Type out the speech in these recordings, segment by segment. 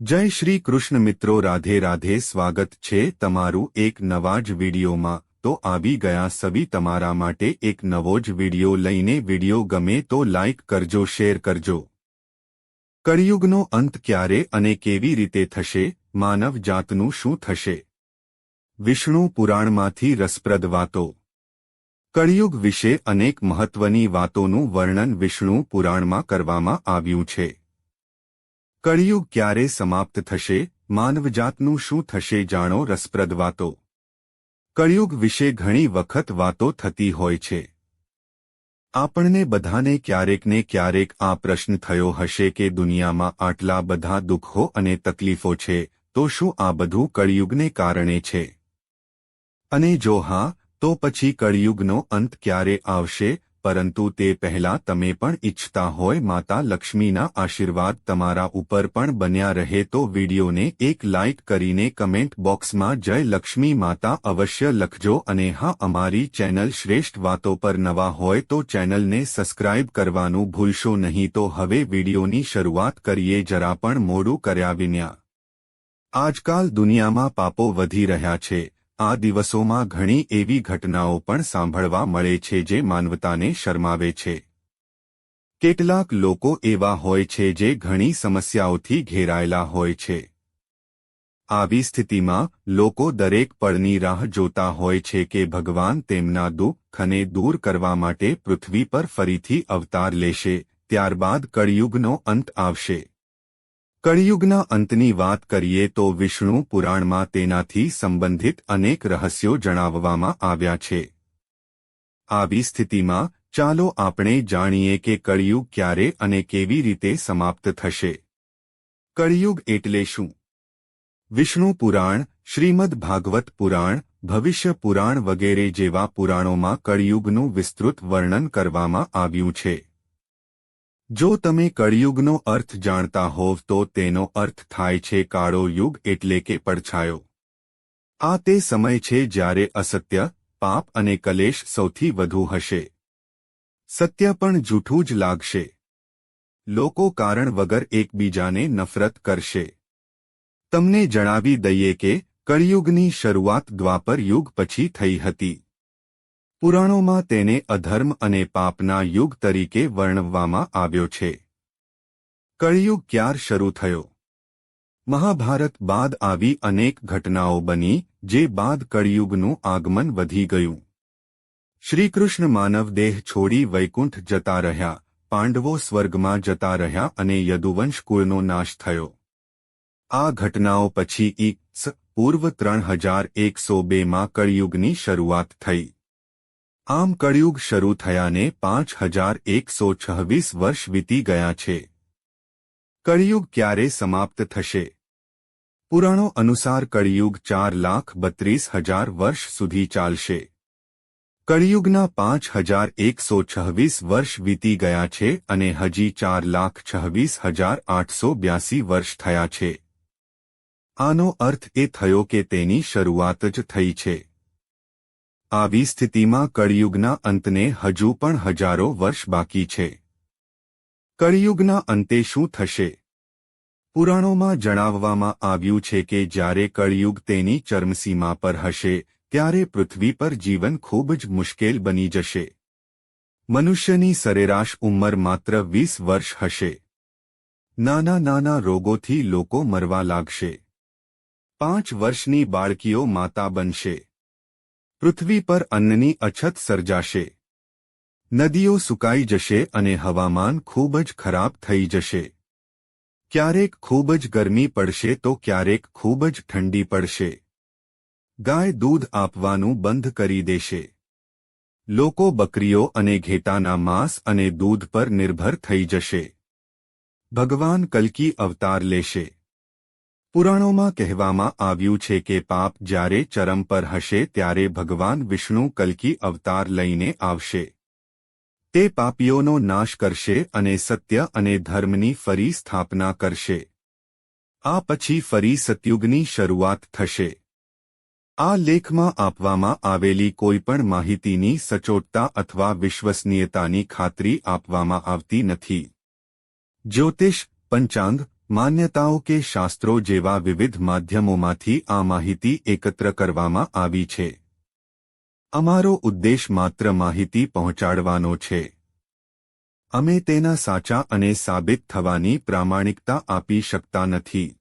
જય શ્રી કૃષ્ણ મિત્રો, રાધે રાધે સ્વાગત છે તમારું એક નવા જ વિડીયોમાં. તો આવી ગયા સવી તમારા માટે એક નવો જ વીડિયો લઈને વીડિયો ગમે તો લાઇક કરજો, શેર કરજો. કળિયુગનો અંત ક્યારે અને કેવી રીતે થશે? માનવ જાતનું શું થશે? વિષ્ણુ પુરાણમાંથી રસપ્રદ વાતો. કળિયુગ વિશે અનેક મહત્વની વાતોનું વર્ણન વિષ્ણુ પુરાણમાં કરવામાં આવ્યું છે. કળિયુગ ક્યારે સમાપ્ત થશે? માનવજાતનું શું થશે જાણો રસપ્રદ વાતો. કળિયુગ વિશે ઘણી વખત વાતો થતી હોય છે. આપણને બધાને ક્યારેક ને ક્યારેક આ પ્રશ્ન થયો હશે કે દુનિયામાં આટલા બધા દુઃખો અને તકલીફો છે, તો શું આ બધું કળિયુગને કારણે છે? અને જો હા, તો પછી કળિયુગનો અંત ક્યારે આવશે? પરંતુ તે પહેલા તમે પણ ઈચ્છતા હોય માતા લક્ષ્મીના આશીર્વાદ તમારા ઉપર પણ બન્યા રહે તો વિડીયોને એક લાઇક કરીને કમેન્ટ બોક્સમાં જય લક્ષ્મી માતા અવશ્ય લખજો અને હા, અમારી ચેનલ શ્રેષ્ઠ વાતો પર નવા હોય તો ચેનલને સબસ્ક્રાઇબ કરવાનું ભૂલશો નહીં. તો હવે વિડીયોની શરૂઆત કરીએ. જરા પણ મોડું કર્યા વિન્યા આજકાલ દુનિયામાં પાપો વધી રહ્યા છે. આ દિવસોમાં ઘણી એવી ઘટનાઓ પણ સાંભળવા મળે છે જે માનવતાને શરમાવે છે. કેટલાક લોકો એવા હોય છે જે ઘણી સમસ્યાઓથી ઘેરાયેલા હોય છે. આવી સ્થિતિમાં લોકો દરેક પળની રાહ જોતા હોય છે કે ભગવાન તેમના દુઃખને દૂર કરવા માટે પૃથ્વી પર ફરીથી અવતાર લેશે, ત્યારબાદ કળિયુગનો અંત આવશે. કળિયુગના અંતની વાત કરીએ તો વિષ્ણુ પુરાણમાં તેનાથી સંબંધિત અનેક રહસ્યો જણાવવામાં આવ્યા છે. આવી સ્થિતિમાં, ચાલો આપણે જાણીએ કે કળિયુગ ક્યારે અને કેવી રીતે સમાપ્ત થશે. કળિયુગ એટલે શું? વિષ્ણુ પુરાણ, શ્રીમદ ભાગવત પુરાણ, ભવિષ્ય પુરાણ વગેરે જેવા પુરાણોમાં કળિયુગનું વિસ્તૃત વર્ણન કરવામાં આવ્યું છે. જો તમે કળિયુગનો અર્થ જાણતા હોવ તો તેનો અર્થ થાય છે કાળો યુગ એટલે કે પડછાયો. આ તે સમય છે જ્યારે અસત્ય, પાપ અને કલેશ સૌથી વધુ હશે. સત્ય પણ જૂઠું જ લાગશે. લોકો કારણ વગર એકબીજાને નફરત કરશે. તમને જણાવી દઈએ કે કળિયુગની શરૂઆત દ્વાપર યુગ પછી થઈ હતી. પુરાણોમાં તેને અધર્મ અને પાપના યુગ તરીકે વર્ણવવામાં આવ્યો છે. કળિયુગ ક્યાર શરૂ થયો? મહાભારત બાદ આવી અનેક ઘટનાઓ બની, જે બાદ કળિયુગનું આગમન વધી ગયું. શ્રીકૃષ્ણ માનવ દેહ છોડી વૈકુંઠ જતા રહ્યા, પાંડવો સ્વર્ગમાં જતા રહ્યા અને યદુવંશ કુળનો નાશ થયો. આ ઘટનાઓ પછી ઈ પૂર્વ ત્રણ હજાર એકસો બેમાં કળિયુગની શરૂઆત થઈ. આમ કળિયુગ શરૂ થયાને પાંચ હજાર એકસો છવ્વીસ વર્ષ વીતી ગયા છે. કળિયુગ ક્યારે સમાપ્ત થશે? પુરાણો અનુસાર કળિયુગ ચાર લાખ બત્રીસ હજાર વર્ષ સુધી ચાલશે. કળિયુગના પાંચ હજાર એકસો છવ્વીસ વર્ષ વીતી ગયા છે અને હજી ચાર લાખ છવ્વીસ હજાર આઠસો બ્યાસી વર્ષ થયા છે. આનો અર્થ એ થયો કે તેની શરૂઆત જ થઈ છે. આવી સ્થિતિમાં કળિયુગના અંતને હજુ પણ હજારો વર્ષ બાકી છે. કળિયુગના અંતે શું થશે? પુરાણોમાં જણાવવામાં આવ્યું છે કે જ્યારે કળિયુગ તેની ચર્મસીમા પર હશે, ત્યારે પૃથ્વી પર જીવન ખૂબ જ મુશ્કેલ બની જશે. મનુષ્યની સરેરાશ ઉંમર માત્ર વીસ વર્ષ હશે. નાના નાના રોગોથી લોકો મરવા લાગશે. પાંચ વર્ષની બાળકીઓ માતા બનશે. પૃથ્વી પર અન્નની અછત સર્જાશે. નદીઓ સુકાઈ જશે અને હવામાન ખૂબ જ ખરાબ થઈ જશે. ક્યારેક ખૂબ જ ગરમી પડશે તો ક્યારેક ખૂબ જ ઠંડી પડશે. ગાય દૂધ આપવાનું બંધ કરી દેશે. લોકો બકરીઓ અને ઘેટાના માંસ અને દૂધ પર નિર્ભર થઈ જશે. ભગવાન કલકી અવતાર લેશે. પુરાણોમાં કહેવામાં આવ્યું છે કે પાપ જ્યારે ચરમ પર હશે ત્યારે ભગવાન વિષ્ણુ કલકી અવતાર લઈને આવશે. તે પાપીઓનો નાશ કરશે અને સત્ય અને ધર્મની ફરી સ્થાપના કરશે. આ પછી ફરી સતયુગની શરૂઆત થશે. આ લેખમાં આપવામાં આવેલી કોઈપણ માહિતીની સચોટતા અથવા વિશ્વસનીયતાની ખાતરી આપવામાં આવતી નથી. જ્યોતિષ, પંચાંગ માન્યતાઓ કે શાસ્ત્રો જેવા વિવિધ માધ્યમોમાંથી આ માહિતી એકત્ર કરવામાં આવી છે. અમારો ઉદ્દેશ માત્ર માહિતી પહોંચાડવાનો છે. અમે તેના સાચા અને સાબિત થવાની પ્રામાણિકતા આપી શકતા નથી.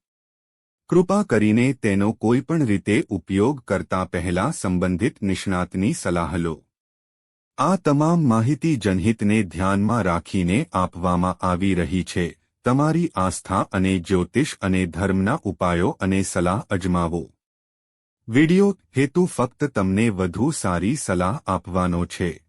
કૃપા કરીને તેનો કોઈપણ રીતે ઉપયોગ કરતા પહેલા સંબંધિત નિષ્ણાતની સલાહ લો. આ તમામ માહિતી જનહિતને ધ્યાનમાં રાખીને આપવામાં આવી રહી છે. તમારી આસ્થા અને જ્યોતિષ અને ધર્મના ઉપાયો અને સલાહ અજમાવો. વિડિયો હેતુ ફક્ત તમને વધુ સારી સલાહ આપવાનો છે.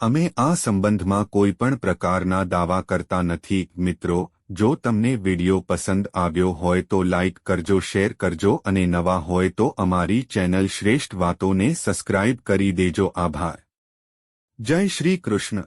અમે આ સંબંધમાં કોઈપણ પ્રકારના દાવા કરતા નથી, મિત્રો. જો તમને વિડિયો પસંદ આવ્યો હોય તો લાઇક કરજો, શેર કરજો અને નવા હોય તો અમારી ચેનલ શ્રેષ્ઠ વાતોને સબસ્ક્રાઇબ કરી દેજો. આભાર. જય શ્રી કૃષ્ણ.